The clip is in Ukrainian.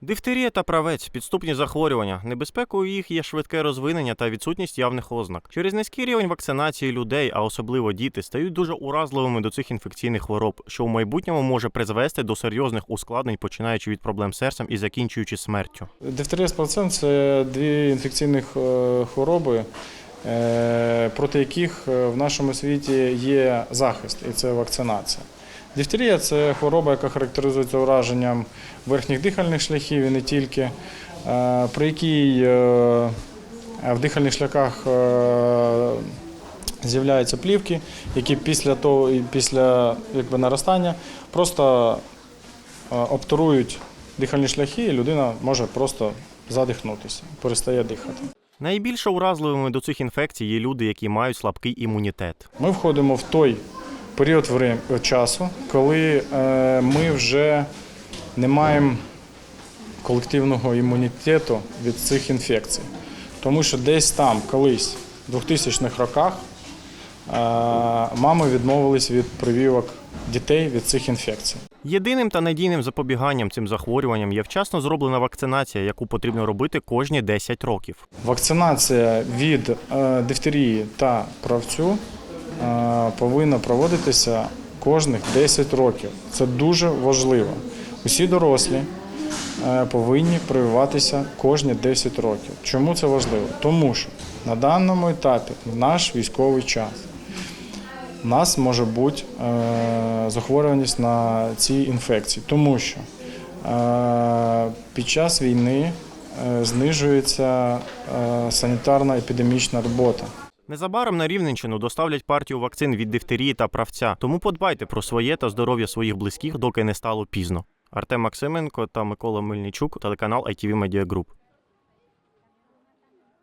Дифтерія та правець підступні захворювання. Небезпекою їх є швидке розвинення та відсутність явних ознак. Через низький рівень вакцинації людей, а особливо діти, стають дуже уразливими до цих інфекційних хвороб, що в майбутньому може призвести до серйозних ускладнень, починаючи від проблем з серцем і закінчуючи смертю. Дифтерія з це дві інфекційні е, хвороби, е, проти яких е, в нашому світі є захист, і це вакцинація. Дифтерія це хвороба, яка характеризується ураженням верхніх дихальних шляхів і не тільки, е, при якій е, в дихальних шляхах е, з'являються плівки, які після того після якби, наростання просто обтурують дихальні шляхи, і людина може просто задихнутися, перестає дихати. Найбільше уразливими до цих інфекцій є люди, які мають слабкий імунітет. Ми входимо в той період часу, коли е, ми вже не маємо колективного імунітету від цих інфекцій. Тому що десь там, колись, в 2000-х роках, е, мами відмовились від прививок дітей від цих інфекцій. Єдиним та надійним запобіганням цим захворюванням є вчасно зроблена вакцинація, яку потрібно робити кожні 10 років. Вакцинація від е, дифтерії та правцю повинна проводитися кожних 10 років. Це дуже важливо. Усі дорослі е, повинні прививатися кожні 10 років. Чому це важливо? Тому що на даному етапі, в наш військовий час, у нас може бути е, захворюваність на ці інфекції, тому що е, під час війни е, знижується е, санітарна епідемічна робота. Незабаром на Рівненщину доставлять партію вакцин від дифтерії та правця, тому подбайте про своє та здоров'я своїх близьких, доки не стало пізно. Артем Максименко та Микола Мельничук, телеканал ITV Media Group.